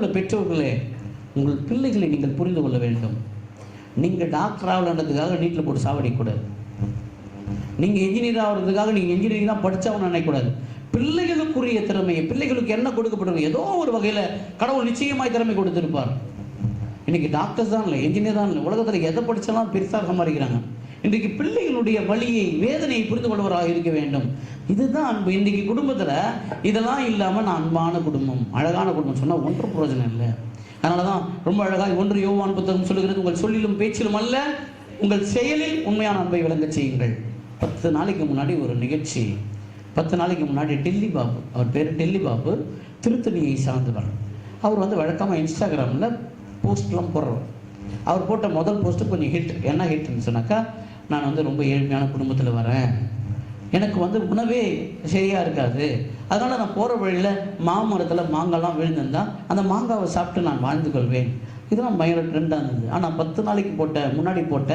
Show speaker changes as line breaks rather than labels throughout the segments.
உள்ள பெற்றோர்களே உங்கள் பிள்ளைகளை நீங்கள் புரிந்து கொள்ள வேண்டும். நீங்கள் டாக்டர் ஆகலன்றதுக்காக நீட்டில் போட்டு சாவடிக்கக்கூடாது நீங்கள் இன்ஜினியர் ஆகிறதுக்காக நீங்கள் இன்ஜினியரிங் தான் படித்தவங்க நினைக்கூடாது பிள்ளைகளுக்குரிய திறமையை பிள்ளைகளுக்கு என்ன கொடுக்கப்படும் ஏதோ ஒரு வகையில் கடவுள் நிச்சயமாய் திறமை கொடுத்துருப்பார். இன்னைக்கு டாக்டர்ஸ் தான் இல்லை இன்ஜினியர் தான் இல்லை உலகத்தில் எதை படித்தாலும் பெருசாக சம்பாதிக்கிறாங்க. இன்றைக்கு பிள்ளைகளுடைய வழியை வேதனையை புரிந்து கொள்வராக இருக்க வேண்டும். இதுதான் அன்பு. இன்றைக்கு குடும்பத்தில் இதெல்லாம் இல்லாமல் நான் அன்பான குடும்பம் அழகான குடும்பம். சொன்னால் ஒன்றும் பிரயோஜனம் இல்லை. அதனால தான் ரொம்ப அழகாக ஒன்று யோவான் புத்தகம் சொல்லுகிறது உங்கள் சொல்லிலும் பேச்சிலும் அல்ல உங்கள் செயலில் உண்மையான அன்பை விளங்க செய்யுங்கள். பத்து நாளைக்கு முன்னாடி ஒரு நிகழ்ச்சி. பத்து நாளைக்கு முன்னாடி டெல்லி பாபு அவர் பேர் டெல்லி பாபு திருத்தணியை சார்ந்தவர். அவர் வந்து வழக்கமாக இன்ஸ்டாகிராமில் போஸ்ட்லாம் போடுறவர். அவர் போட்ட முதல் போஸ்ட்டு கொஞ்சம் ஹிட் என்ன ஹிட்னு சொன்னாக்கா நான் வந்து ரொம்ப ஏழ்மையான குடும்பத்தில் வரேன். எனக்கு வந்து உணவே சரியாக இருக்காது. அதனால் நான் போகிற வழியில் மாமரத்தில் மாங்காய்லாம் விழுந்திருந்தா அந்த மாங்காவை சாப்பிட்டு நான் வாழ்ந்து கொள்வேன். இதெல்லாம் பயங்கர ட்ரெண்டாக இருந்தது. ஆனால் பத்து நாளைக்கு போட்ட முன்னாடி போட்ட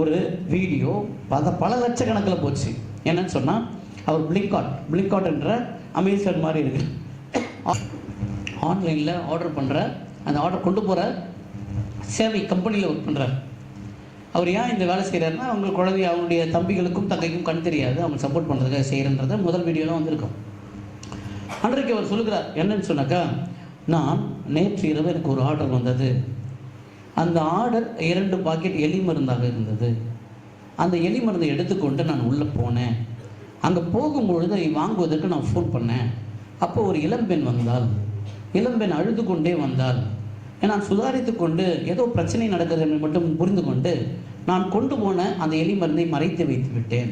ஒரு வீடியோ பல பல லட்சக்கணக்கில் போச்சு. என்னன்னு சொன்னால் அவர் பிளிங்காட் பிளிங்காட் என்ற அமேசான் மாதிரி இருக்கு. ஆன்லைனில் ஆர்டர் பண்ணுற அந்த ஆர்டர் கொண்டு போகிற சேவை கம்பெனியில் ஒர்க் பண்ணுறார் அவர் ஏன் இந்த வேலை செய்கிறாருன்னா அவங்க குழந்தை அவங்களுடைய தம்பிகளுக்கும் தங்கைக்கும் கண் தெரியாது. அவங்க சப்போர்ட் பண்ணுறதுக்காக செய்கிறன்றத முதல் வீடியோலாம் வந்திருக்கும். அன்றைக்கு அவர் சொல்லுகிறார் என்னன்னு சொன்னாக்கா நான் நேற்று இரவு எனக்கு ஒரு ஆர்டர் வந்தது. அந்த ஆர்டர் இரண்டு பாக்கெட் எலி மருந்தாக இருந்தது. அந்த எலி மருந்தை எடுத்துக்கொண்டு நான் உள்ளே போனேன். அங்கே போகும்பொழுது அதை வாங்குவதற்கு நான் ஃபோன் பண்ணேன். அப்போ ஒரு இளம்பெண் வந்தாள். இளம்பெண் அழுது கொண்டே வந்தாள். நான் சுதாரித்து கொண்டு ஏதோ பிரச்சனை நடக்கிறது என்று மட்டும் புரிந்து கொண்டு நான் கொண்டு போன அந்த எலி மருந்தை மறைத்து வைத்து விட்டேன்.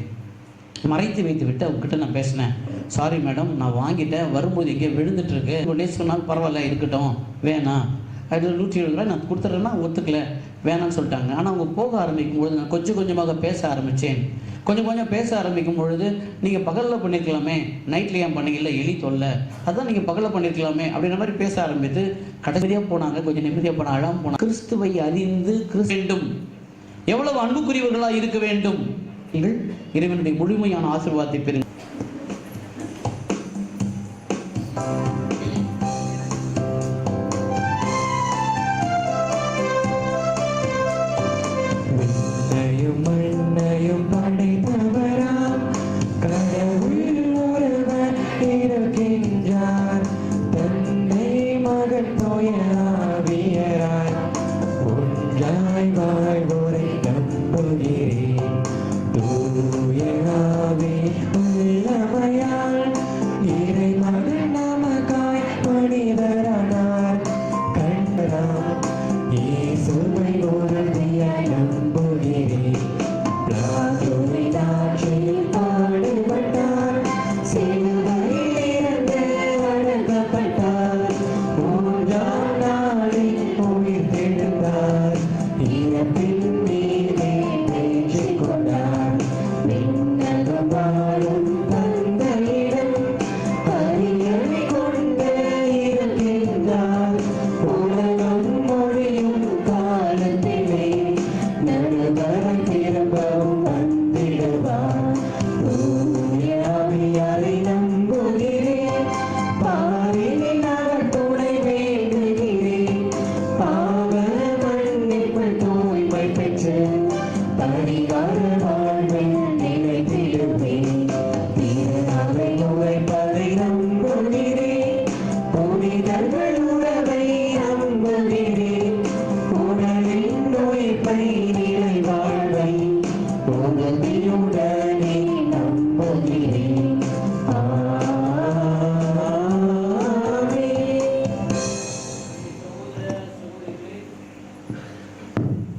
மறைத்து வைத்து விட்டு அவங்ககிட்ட நான் பேசினேன். சாரி மேடம் நான் வாங்கிட்டேன். வரும்போது எங்கேயோ விழுந்துட்டுருக்கு. ஒரு டேஸ் சொன்னால் பரவாயில்ல இருக்கட்டும். வேணாம் அதில் நூற்றி எழுபது ரூபாய் நான் கொடுத்துட்றேன்னா ஒத்துக்கல. வேணாம்னு சொல்லிட்டாங்க. ஆனால் அவங்க போக ஆரம்பிக்கும் பொழுது நான் கொஞ்சம் கொஞ்சமாக பேச ஆரம்பித்தேன் கொஞ்சம் கொஞ்சம் பேச ஆரம்பிக்கும் பொழுது நீங்கள் பகலில் பண்ணியிருக்கலாமே நைட்டில் ஏன் பண்ணீங்கல்ல எலி தொல்லை. அதான் நீங்கள் பகலில் பண்ணியிருக்கலாமே அப்படின்ற மாதிரி பேச ஆரம்பித்து கடைசியாக போனாங்க கொஞ்சம் நிம்மதியாக போனால் அழாம போனாங்க. கிறிஸ்துவை அறிந்து கிறிஸ்து வேண்டும். எவ்வளவு அன்புக்குரியவர்களாக இருக்க வேண்டும். நீங்கள் இறைவனுடைய முழுமையான ஆசீர்வாதத்தை பெறுங்கள்.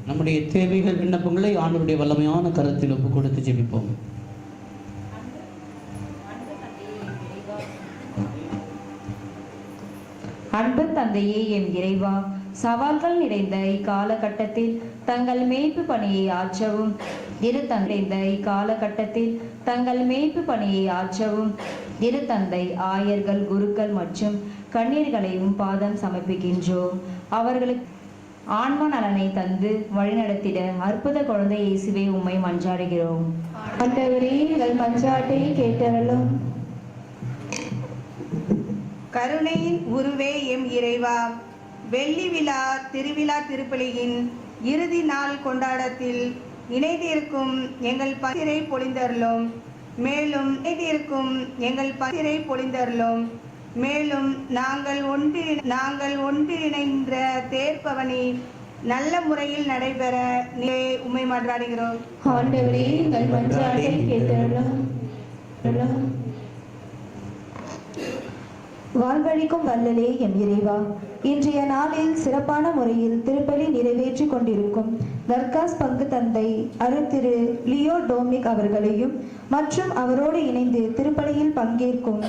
நம்முடைய தேவைகள் விண்ணப்பங்களை ஆண்டுடைய வல்லமையான கருத்தில் ஒப்பு கொடுத்து ஜெபிப்போம்.
அன்பு தந்தையே என் இறைவா சவால்கள் நிறைந்த இக்காலகட்டத்தில் தங்கள் மேய்ப்பு பணியை ஆற்றவும் இரு தந்தைந்த இக்காலகட்டத்தில் தங்கள் மேய்ப்பு பணியை ஆற்றவும் இரு தந்தை ஆயர்கள் குருக்கள் மற்றும் கண்ணீர்களையும் பாதம் சமர்ப்பிக்கின்றோம். அவர்களுக்கு ஆன்ம நலனை தந்து வழிநடத்திட அற்புத குழந்தை இயேசுவே உம்மை மன்றாடுகிறோம்.
ஆண்டவரே எங்கள் மன்றாட்டை கேட்டருளும்.
கருணையின் உருவே எம் இறைவா வெள்ளி விழா திருவிழா திருப்பலியின் இறுதி நாள் கொண்டாடத்தில் இணைந்திருக்கும் எங்கள் பசிரை பொழிந்தருளும். மேலும் இருக்கும் எங்கள் பசிரை பொழிந்தருளும். மேலும் நாங்கள் ஒன்று நாங்கள் ஒன்றிணைந்த தேர்ப்பவனி நல்ல முறையில் நடைபெற நீ உண்மை மன்றாடுகிறோம்.
ஆண்டவரே எங்கள் மன்றாட்டை கேட்டருளும்.
வாழ்வழிக்கும் வல்லலே என் இறைவா. இன்றைய நாளில் சிறப்பான முறையில் திருப்பலி நிறைவேற்றி கொண்டிருக்கும் தர்காஸ் பங்கு தந்தை அருத்திரு லியோ டோமிக் அவர்களையும் மற்றும் அவரோடு இணைந்து திருப்பலியில் பங்கேற்கும்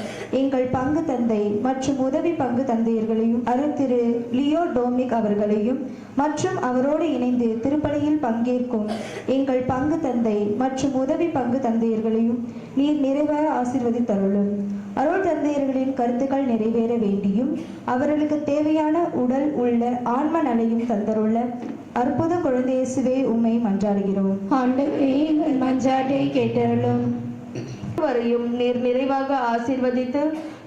எங்கள் பங்கு தந்தை மற்றும் உதவி பங்கு தந்தையர்களையும் அருத்திரு லியோ டோமிக் அவர்களையும் மற்றும் அவரோடு இணைந்து திருப்பலியில் பங்கேற்கும் எங்கள் பங்கு தந்தை மற்றும் உதவி பங்கு தந்தையர்களையும் நீர் நிறைவேற ஆசீர்வதித்தருளும். அருள் தந்தையர்களின் கருத்துக்கள் நிறைவேற வேண்டியும் அவர்களுக்கு தேவையான உடல் உள்ள ஆன்ம நலையும் தந்தருள்ள அற்புத குழந்தை இயேசுவே உம்மை மன்றாடுகிறோம்.
ஆண்டவரே எங்கள் மன்றாட்டை கேட்டருளும்.
வரையும் நீர் நிறைவாக ஆசீர்வதித்து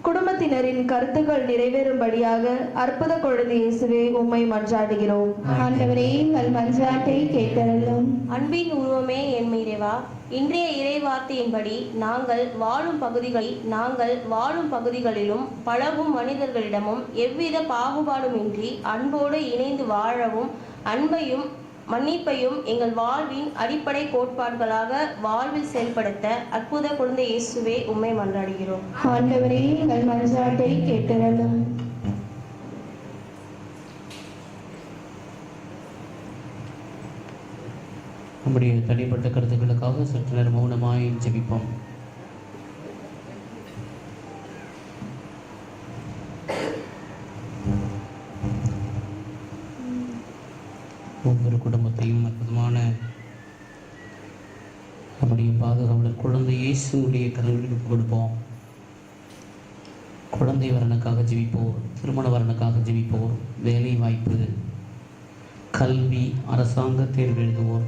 குடும்பத்தினரின் கருத்துக்கள் நிறைவேறும்படியாக அற்புத குழந்தை இயேசுவே உம்மை மன்றாடுகிறோம்.
ஆண்டவரே எங்கள் மன்றாட்டை கேட்டருளும்.
அன்பின் உருவமே என் இறைவா இன்றைய இறைவார்த்தையின்படி நாங்கள் வாழும் பகுதிகளில் நாங்கள் வாழும் பகுதிகளிலும் பழகும் மனிதர்களிடமும் எவ்வித பாகுபாடுமின்றி அன்போடு இணைந்து வாழவும் அன்பையும் மன்னிப்பையும் எங்கள் வாழ்வின் அடிப்படை கோட்பாடுகளாக வாழ்வில் செயல்படுத்த அற்புத குழந்தை இயேசுவே உம்மை மன்றாடுகிறோம்.
ஆண்டவரே எங்கள் மன்றாட்டை கேட்டருளும்
நம்முடைய தனிப்பட்ட கருத்துக்களுக்காக சற்று நேரம் மௌனமாய் ஜெபிப்போம். குழந்தை இயேசுடைய கருவிற்கு கொடுப்போம். குழந்தை வரனுக்காக ஜெபிப்போர் திருமண வரனுக்காக ஜெபிப்போர் வேலை வாய்ப்பு. கல்வி அரசாங்க தேர்வு எழுதுவோர்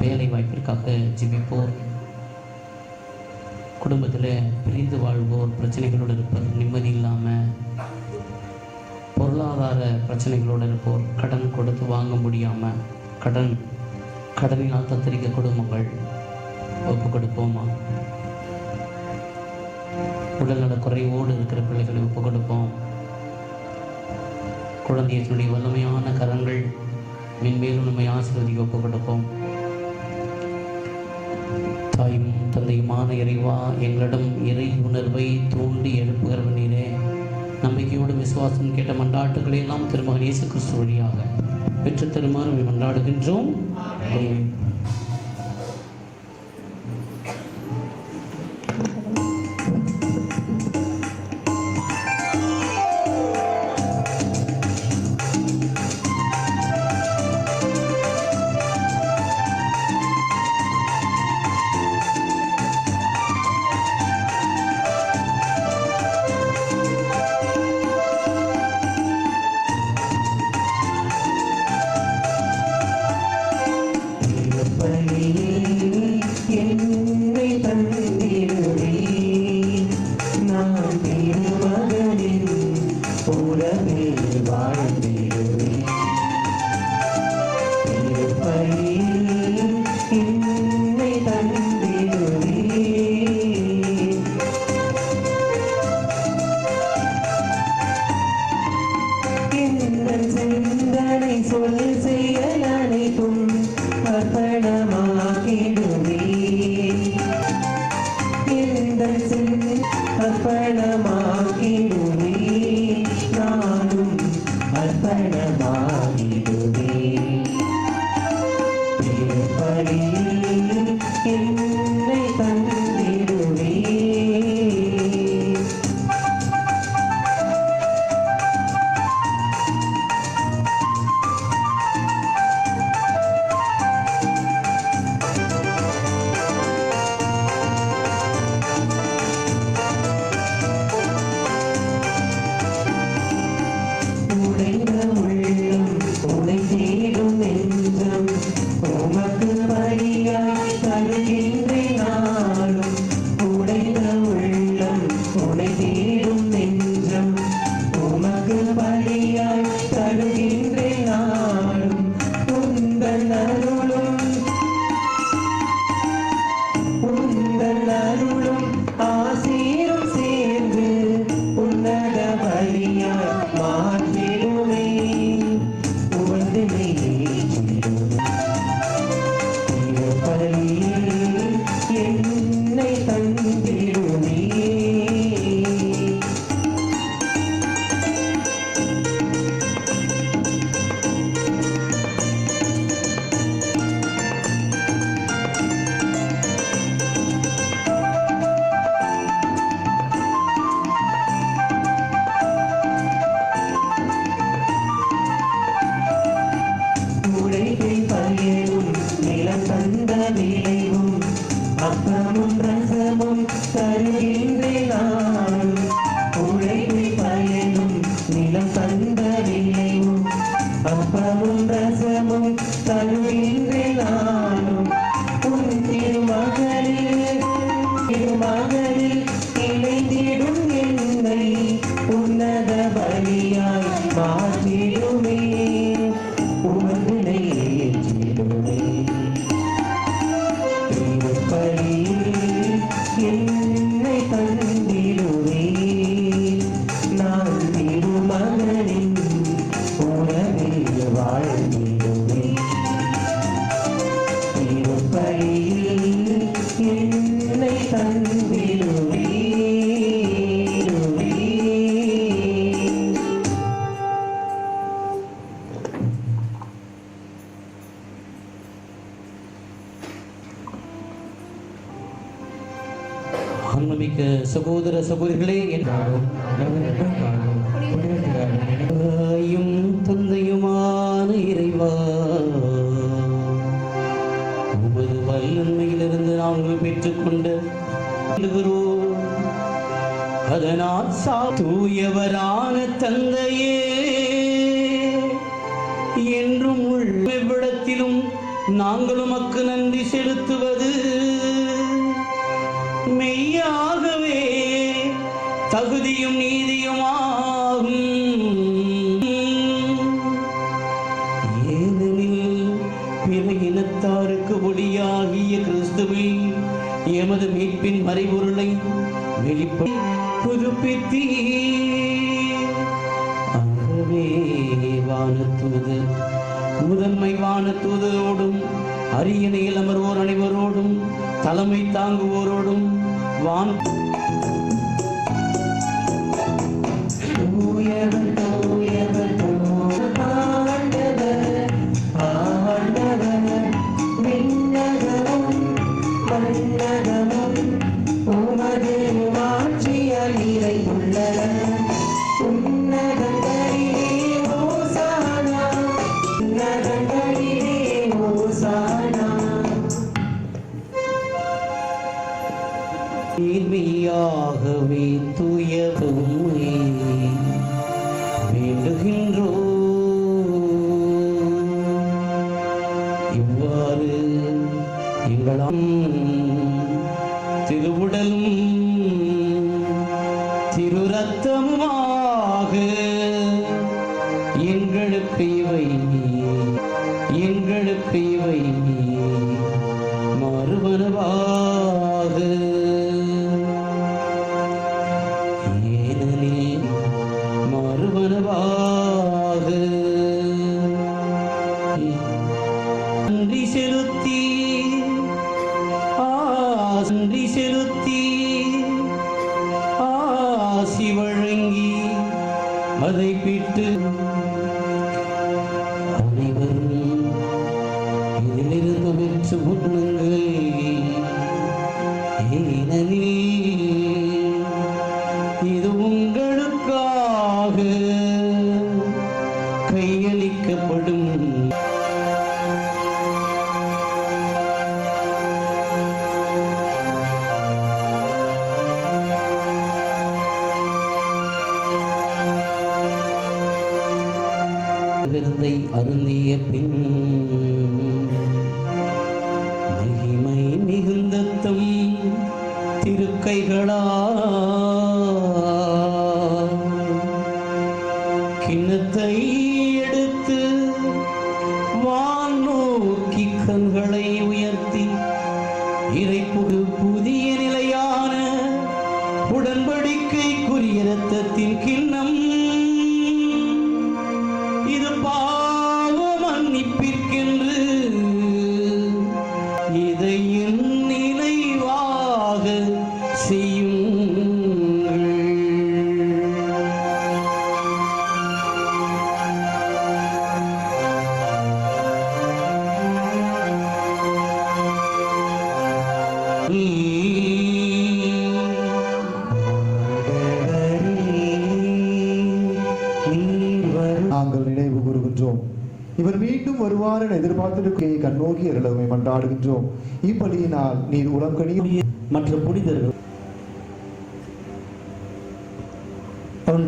வேலை வாய்ப்பிற்காக ஜெபிப்போர் குடும்பத்தில் பிரிந்து வாழ்வோர் பிரச்சனைகளோடு இருப்போர் நிம்மதி இல்லாமல் பொருளாதார பிரச்சனைகளோடு இருப்போர் கடன் கொடுத்து வாங்க முடியாமல் கடன் கடனினால் தத்தரிக்க குடும்பங்கள் ஒப்பு கொடுப்போமா? உடல்நல குறைவோடு இருக்கிற பிள்ளைகளை ஒப்பு கொடுப்போம். குழந்தையினுடைய வல்லமையான கரங்கள் மென்மேலும் நம்மை ஆசீர்வதிக்க ஒப்பு கொடுப்போம். தாயும் தந்தையுமான இறைவா எங்களிடம் இறை உணர்வை தூண்டி எழுப்புகிறவ நீரே நம்பிக்கையோடு விசுவாசம் கேட்ட மன்றாட்டுகளை எல்லாம் திருமகன் இயேசு கிறிஸ்து வழியாக பெற்று தருமாறு மன்றாடுகின்றோம்.
Thank
you. சகோதர சகோதரிகளே என்றும் தந்தையுமான இறைவா. உமது வல்லன்மையிலிருந்து நாங்கள் பெற்றுக்கொண்டு அதனால் சா தூயவரான தந்தையே என்றும் உள்ளிடத்திலும் நாங்கள் உமக்கு நன்றி செலுத்துவது. மெய்யாக தகுதியும் நீதியுமாகும். ஏனெனில் பிற இனத்தாருக்கு ஒளியாகிய கிறிஸ்துவை எமது மீட்பின் மறைபொருளை வெளிப்படை புதுப்பித்தீ வானத்தூது முதன்மை வானத்தூதரோடும் அரியணையில் அமர்வோர் அனைவரோடும் தலைமை தாங்குவோரோடும் வான் திருவுடலும் திருரத்தமுமாக எங்களுக்கு இவை பாட்டு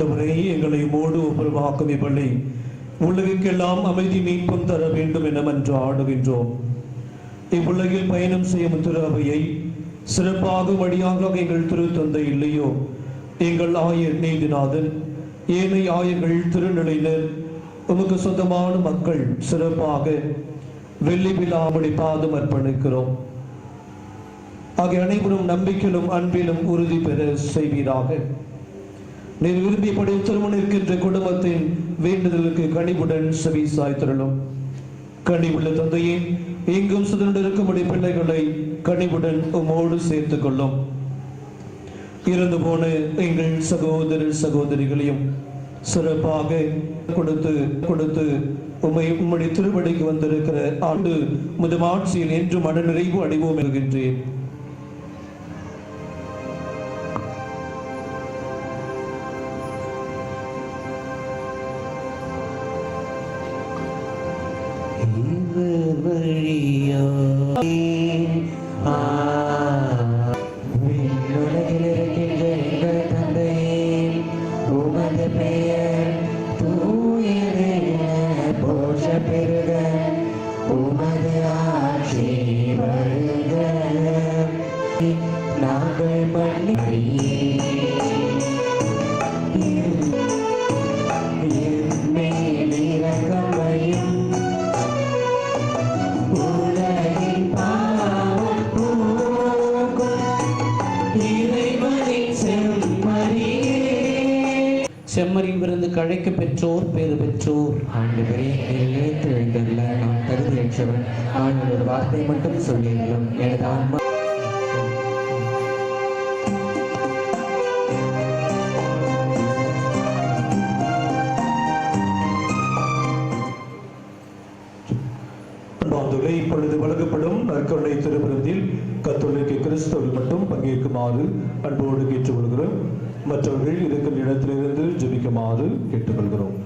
ஆண்டவரே எங்களை மூடு உபரவாக்கும் இப்பள்ளி உலகுக்கெல்லாம் அமைதி மீட்பும் தர வேண்டும் என மன்று ஆடுகின்றோம். இவ்வுலகில் பயணம் செய்யும் திருவையை சிறப்பாக வழியாக எங்கள் திருத்தந்தை இல்லையோ? எங்கள் ஆயர் நீதிநாதன் ஏனைய ஆயர்கள் திருநிலையினர் உமக்கு சொந்தமான மக்கள் சிறப்பாக வெள்ளி விழாமடி பாதம் அர்ப்பணிக்கிறோம். ஆகிய அனைவரும் நம்பிக்கையிலும் அன்பிலும் உறுதி பெற செய்வீராக. நீர் விரும்பியபடி திருமணம் இருக்கின்ற குடும்பத்தின் வேண்டுதலுக்கு கனிவுடன் செவி சாய்த்திரளும் கனிவுள்ள தந்தையே எங்கும் சுதந்திரம் இருக்கும்படி பிள்ளைகளை கனிவுடன் உமோடு சேர்த்துக் கொள்ளும் இறந்து போன எங்கள் சகோதர சகோதரிகளையும் சிறப்பாக கொடுத்து கொடுத்து உம்மை உம்முடைய திருவடிக்கு வந்திருக்கிற ஆண்டு முதமாட்சியில் என்றும் என்று மன நிறைவு அடைவோம் என்கின்றேன்.
Hallelujah. இருந்து கழைக்க பெற்றோர் பேறு பெற்றோர்.
ஆண்டவரே நீர் நினைத்து எழுந்துள்ள நான் தகுதியற்றவன் நான் ஒரு வார்த்தை மட்டும் சொல்லியிருந்தோம் எனது ஆன்மா
இப்பொழுது வழங்கப்படும் நற்கருணை திருவிருந்தில் கத்தோலிக்க கிறிஸ்தவர்கள் மட்டும் பங்கேற்குமாறு அன்போடு கேட்டுக்கொள்கிறோம். மற்றவர்கள் இருக்கிற இடத்திலிருந்து ஜெபிக்குமாறு கேட்டுக்கொள்கிறோம்.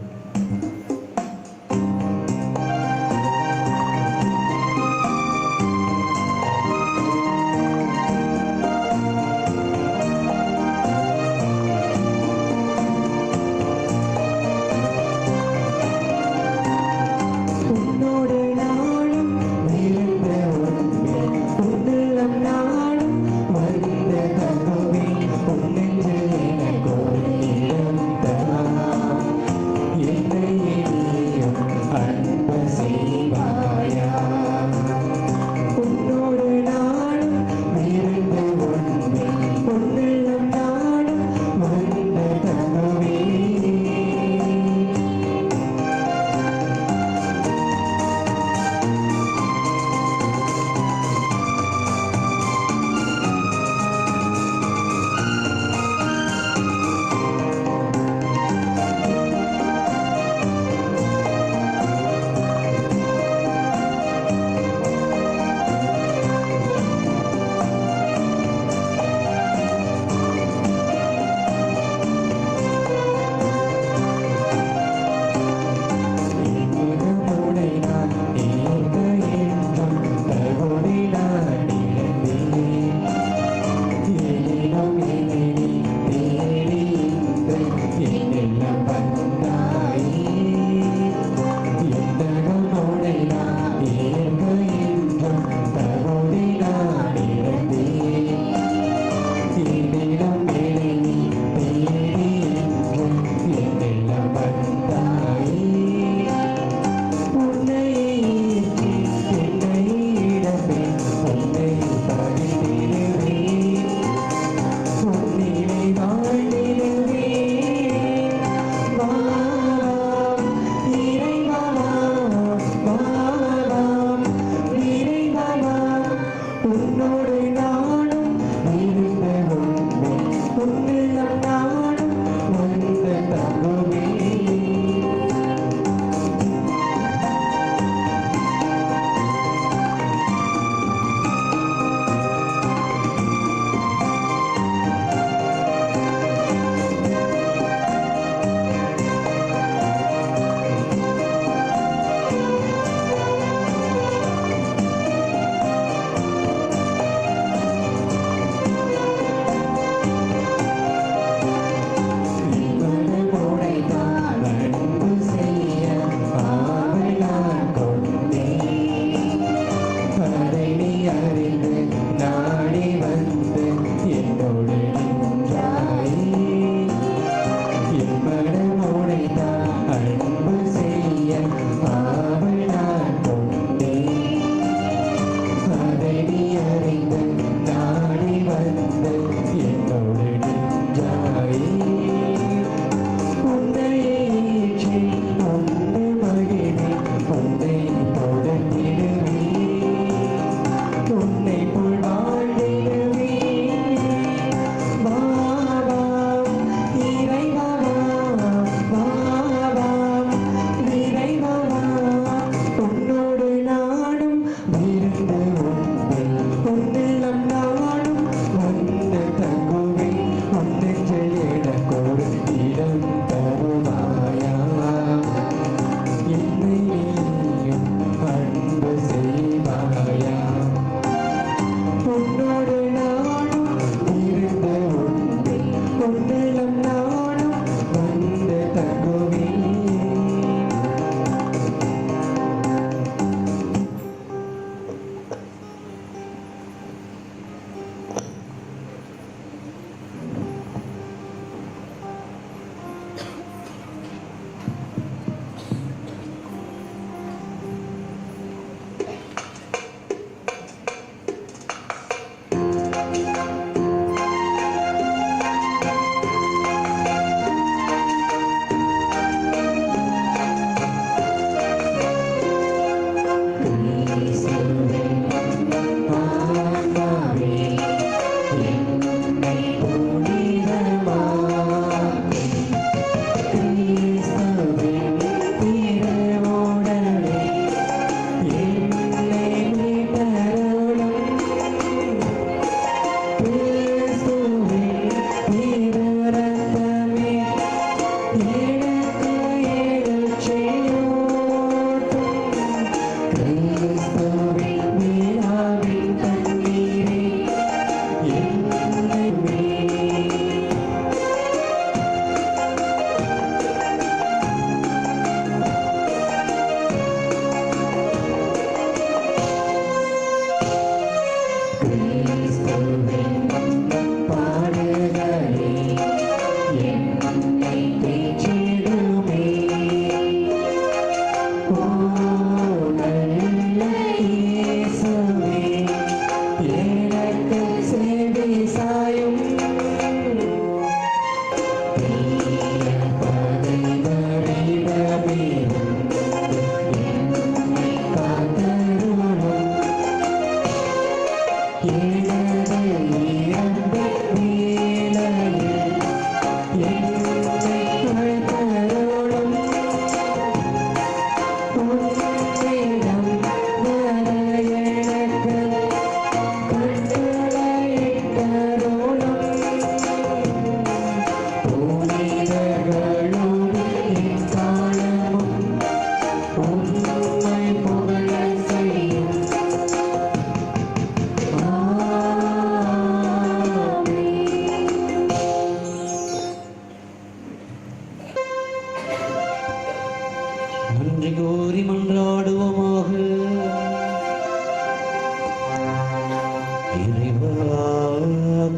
நன்றி கூறி மன்றாடுவோமாக.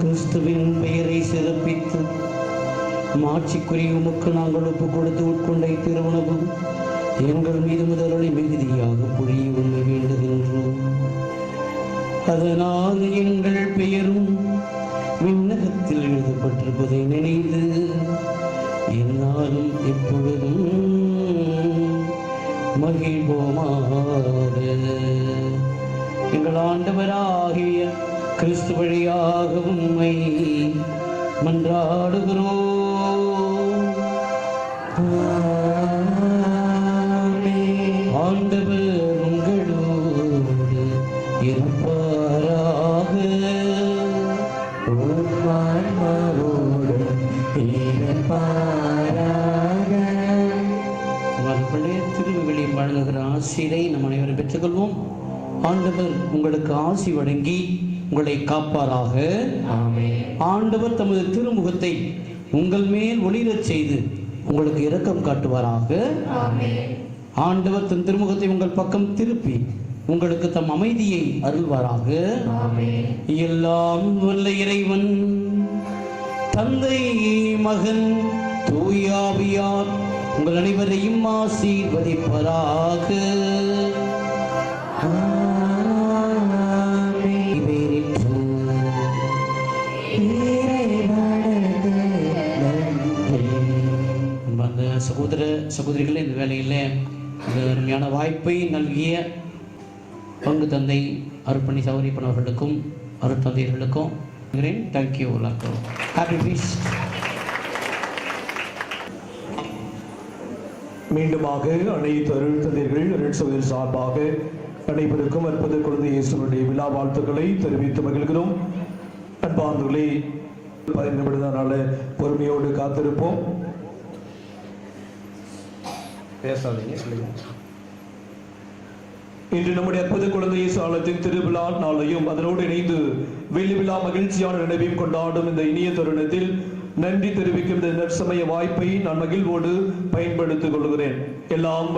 கிறிஸ்துவின் பெயரை சிறப்பித்து மாட்சிக்குரிய உமக்கு நாங்கள் ஒப்பு கொடுத்து உட்கொண்ட திருவுணவு எங்கள் மீது முதலொளி மிகுதியாக பொழிய உண்மை வேண்டுகின்றோம். அதனால் எங்கள் பெயரும் விண்ணகத்தில் எழுதப்பட்டிருப்பதை நினைந்து என்னாலும் எப்பொழுதும் மகிழ்வோமாக எங்கள் ஆண்டவராகிய கிறிஸ்து வழியாக உண்மை மன்றாடுகிறோம். ஆண்டவர் உங்களுக்கு ஆசி வழங்கி உங்களை காப்பாராக. ஆண்டவர் தமது திருமுகத்தை உங்கள் மேல் ஒளிரச் செய்து உங்களுக்கு இரக்கம் காட்டுவாராக. ஆண்டவர் தன் திருமுகத்தை உங்கள் பக்கம் திருப்பி உங்களுக்கு தம் அமைதியை அருள்வாராக. எல்லாம் வல்ல இறைவன் தந்தை மகன் தூயாவியார் உங்கள் அனைவரையும் ஆசீர்வதிப்பராக. சகோதர சகோதரிகளை இந்த வேலையில் இந்த அருமையான வாய்ப்பை நல்கிய பங்கு தந்தை அருப்பணி சௌரியப்பன் அவர்களுக்கும் அருட்தந்தையர்களுக்கும் தேங்க்யூ எல்லாருக்கும் ஹாப்பி பீஸ்
மீண்டுமாக அனைத்து அருள்தந்தையர்கள் அருட்சகோதரர் சார்பாக அனைவருக்கும் அற்புத குழந்தை இயேசுடைய விழா வாழ்த்துக்களை தெரிவித்து மகிழ்கிறோம். அன்பார்ந்தவர்களே பதினைந்து நிமிடனால பொறுமையோடு காத்திருப்போம். பேசாதீங்க சொல்லுங்க. இன்று நம்முடைய அற்புத குழந்தை சாலத்தின் திருவிழா நாளையும் அதனோடு இணைந்து வெள்ளி விழா மகிழ்ச்சியான நினைவையும் கொண்டாடும் இந்த இனிய தருணத்தில் நன்றி தெரிவிக்கும் இந்த நற்சமய வாய்ப்பை நான் மகிழ்வோடு பயன்படுத்திக் கொள்கிறேன். எல்லாம்